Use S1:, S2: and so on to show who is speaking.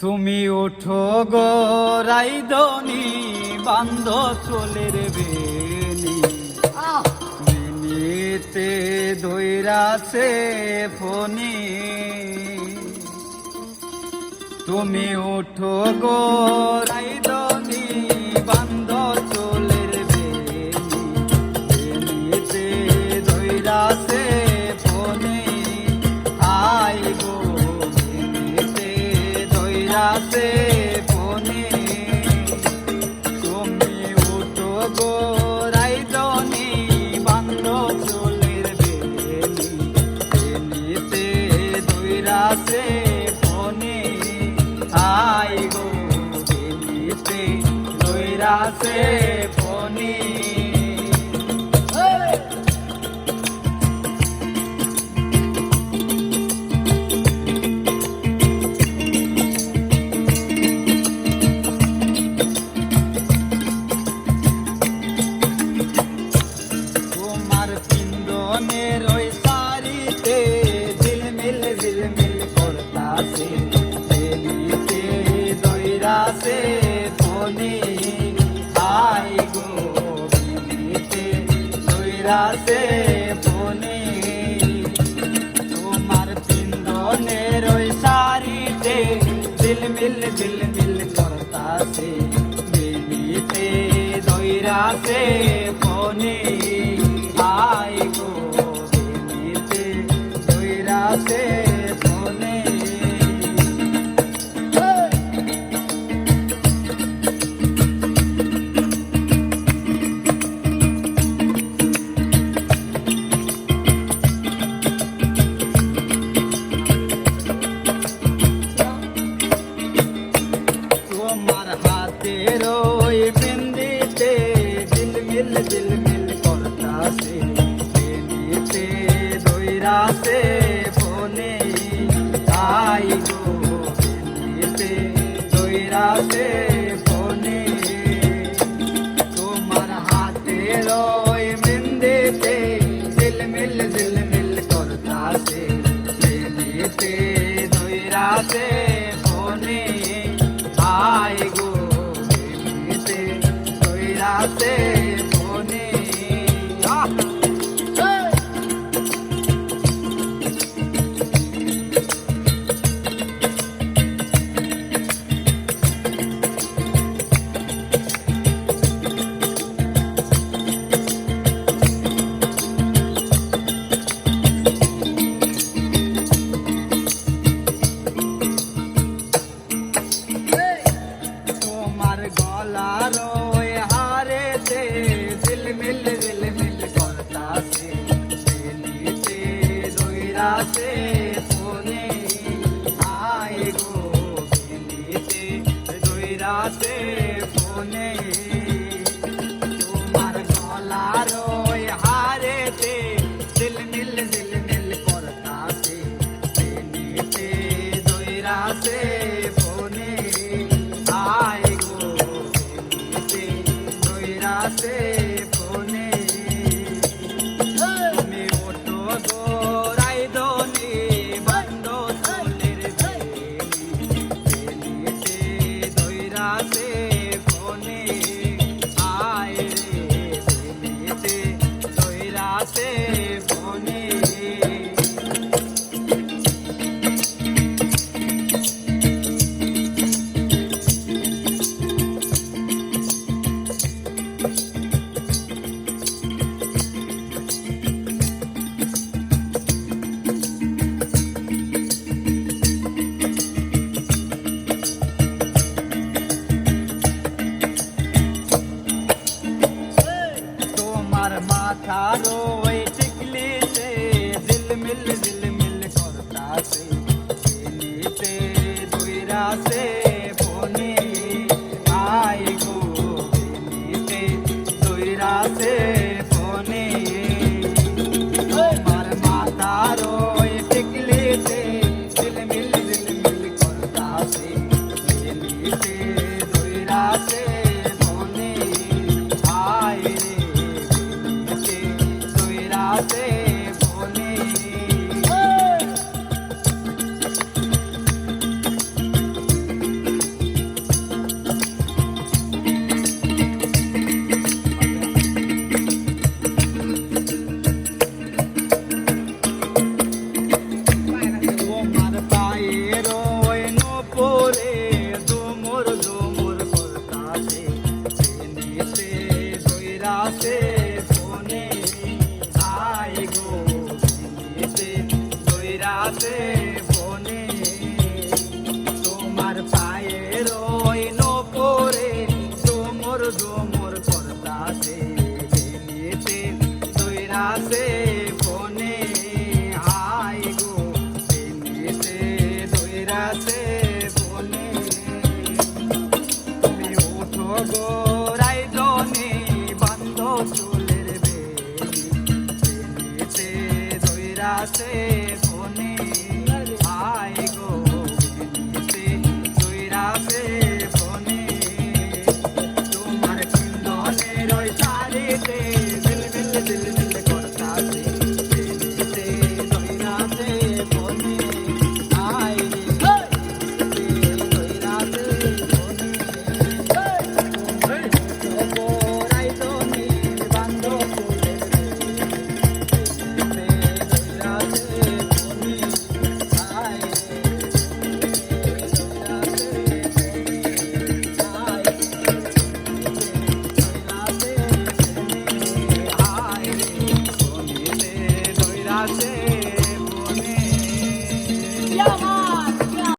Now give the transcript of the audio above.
S1: তুমি ওঠো গো রাইদনি বান্ধ চলের বেনি মিনিতে দৈরাছে ফনি তুমি ওঠো গো রাইদনি দৈরাছে ফনি তোমার পিন্দনের ওই সারিতে ঝিলমিল ঝিলমিল করতাছে। দৈরাছে দৈরাছে বনে, তোমার পিন্দনের ওই সারিতে ঝিলমিল ঝিলমিল করতাছে বেলিতে দৈরাছে বনে। আই গো বেলিতে দৈরাছে দৈরাছে বনে তাই গো বেনিতে দৈরাছে ফোনে আই গো বেলিতে দৈরাছে ফোনে তোমার গলার ওই হারেতে ঝিলমিল ঝিলমিল করতাছে বেলিতে দৈরাছে ফোনে আই গো বেলিতে দৈরাছে ফোনে দাসের